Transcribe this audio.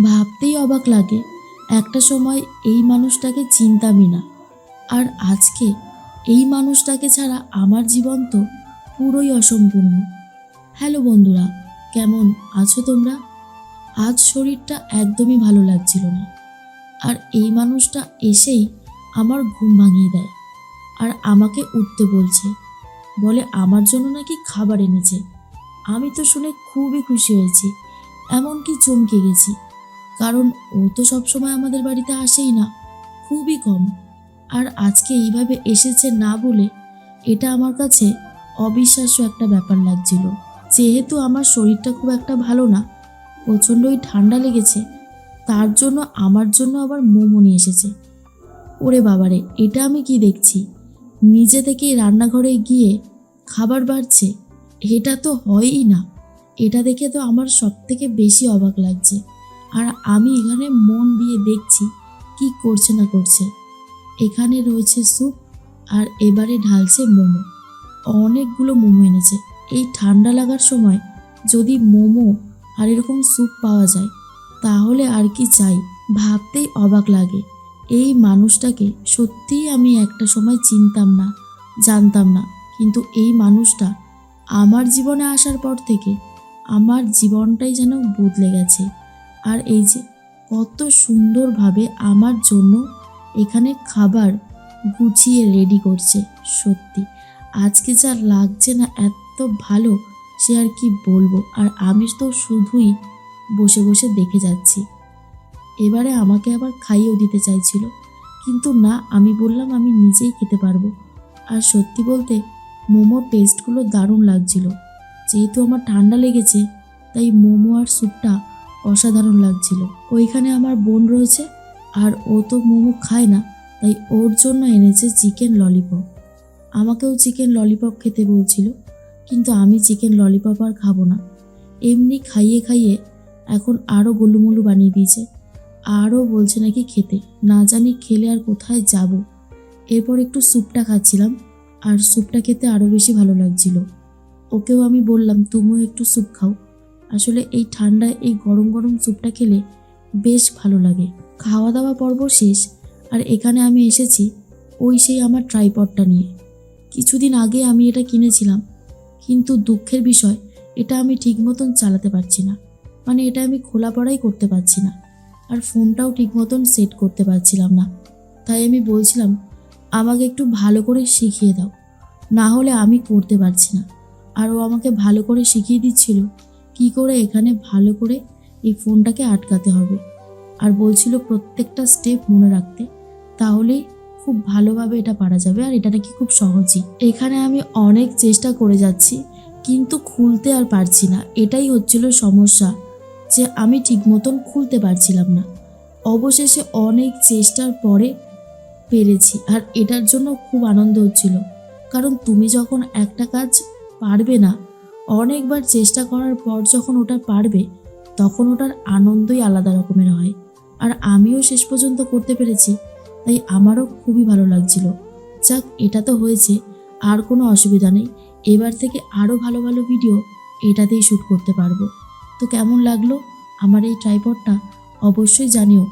ভাবতেই অবাক লাগে। একটা সময় এই মানুষটাকে চিনতামই না। আর আজকে এই মানুষটাকে ছাড়া আমার জীবন তো পুরোই অসম্পূর্ণ। হ্যালো বন্ধুরা, কেমন আছো তোমরা? আজ শরীরটা একদমই ভালো লাগছিল না। আর এই মানুষটা এসেই আমার ঘুম ভাঙিয়ে দেয় আর আমাকে উঠতে বলছে। বলে, আমার জন্য নাকি খাবার এনেছে। আমি তো শুনে খুবই খুশি হয়েছি। এমনকি চমকে গেছি। কারণ ও তো সবসময় আমাদের বাড়িতে আসেই না, খুবই কম। আর আজকে এইভাবে এসেছে না বলে এটা আমার কাছে অবিশ্বাস্য একটা ব্যাপার লাগছিল। যেহেতু আমার শরীরটা খুব একটা ভালো না, প্রচণ্ডই ঠান্ডা লেগেছে, তার জন্য আমার জন্য আবার মোমো নিয়ে এসেছে। ওরে বাবারে, এটা আমি কি দেখছি? নিজে থেকেই রান্নাঘরে গিয়ে খাবার বাড়ছে, এটা তো হয়ই না। এটা দেখে তো আমার সব থেকে বেশি অবাক লাগছে। আর আমি এখানে মন দিয়ে দেখছি কি করছে না করছে। এখানে রয়েছে স্যুপ আর এবারে ঢালছে মোমো। অনেকগুলো মোমো এনেছে। এই ঠান্ডা লাগার সময় যদি মোমো আর এরকম স্যুপ পাওয়া যায়, তাহলে আর কি চাই? ভাবতেই অবাক লাগে। এই মানুষটাকে সত্যিই আমি একটা সময় চিনতাম না, জানতাম না। কিন্তু এই মানুষটা আমার জীবনে আসার পর থেকে আমার জীবনটাই যেন বদলে গেছে। আর এই যে কত সুন্দরভাবে আমার জন্য এখানে খাবার গুছিয়ে রেডি করছে, সত্যি। আজকে যা লাগছে না এত ভালো, সে আর কি বলব? আর আমি তো শুধুই বসে বসে দেখে যাচ্ছি। এবারে আমাকে আবার খাইয়েও দিতে চাইছিল। কিন্তু না, আমি বললাম আমি নিজেই খেতে পারব। আর সত্যি বলতে, মোমোর টেস্টগুলো দারুণ লাগছিল। যেহেতু আমার ঠান্ডা লেগেছে, তাই মোমো আর স্যুপটা অসাধারণ লাগছিল। ওইখানে আমার বোন রয়েছে আর ও তো মোমো খায় না, তাই ওর জন্য এনেছে চিকেন ললিপপ। আমাকেও চিকেন ললিপপ খেতে বলছিল, কিন্তু আমি চিকেন ললিপপ আর খাব না। এমনি খাইয়ে খাইয়ে এখন আরও গোলুমলু বানিয়ে দিয়েছে। আরও বলছে নাকি খেতে, না জানি খেলে আর কোথায় যাব। এরপর একটু স্যুপটা খাচ্ছিলাম আর স্যুপটা খেতে আরও বেশি ভালো লাগছিল। ওকেও আমি বললাম, তুমিও একটু স্যুপ খাও। আসলে এই ঠান্ডায় এই গরম গরম স্যুপটা খেলে বেশ ভালো লাগে। খাওয়া দাওয়া পর্ব শেষ, আর এখানে আমি এসেছি ওই সেই আমার ট্রাইপডটা নিয়ে। কিছুদিন আগে আমি এটা কিনেছিলাম, কিন্তু দুঃখের বিষয়, এটা আমি ঠিক মতন চালাতে পারছি না। মানে এটা আমি খোলা পড়াই করতে পারছি না, আর ফোনটাও ঠিক মতন সেট করতে পারছিলাম না। তাই আমি বলছিলাম, আমাকে একটু ভালো করে শিখিয়ে দাও, না হলে আমি করতে পারছি না। আর ও আমাকে ভালো করে শিখিয়ে দিচ্ছিল কি করে এখানে ভালো করে এই ফোনটাকে আটকাতে হবে? আর বলছিল প্রত্যেকটা স্টেপ মনে রাখতে। তাহলেই খুব ভালোভাবে এটা পারা যাবে আর এটা নাকি খুব সহজই। এখানে আমি অনেক চেষ্টা করে যাচ্ছি, কিন্তু খুলতে আর পারছি না। এটাই হচ্ছিল সমস্যা, যে আমি ঠিক মতন খুলতে পারছিলাম না। অবশেষে অনেক চেষ্টার পরে পেরেছি আর এটার জন্য খুব আনন্দ হচ্ছিল। কারণ তুমি যখন একটা কাজ পারবে না অনেকবার চেষ্টা করার পর যখন ওটা পারবে, তখন ওটার আনন্দই আলাদা রকমের হয়। আর আমিও শেষ পর্যন্ত করতে পেরেছি, তাই আমারও খুবই ভালো লাগছিল। যাক, এটা তো হয়েছে, আর কোনো অসুবিধা নেই। এবার থেকে আরও ভালো ভালো ভিডিও এটাতেই শ্যুট করতে পারব। তো কেমন লাগল আমার এই ট্রাইপডটা অবশ্যই জানিও।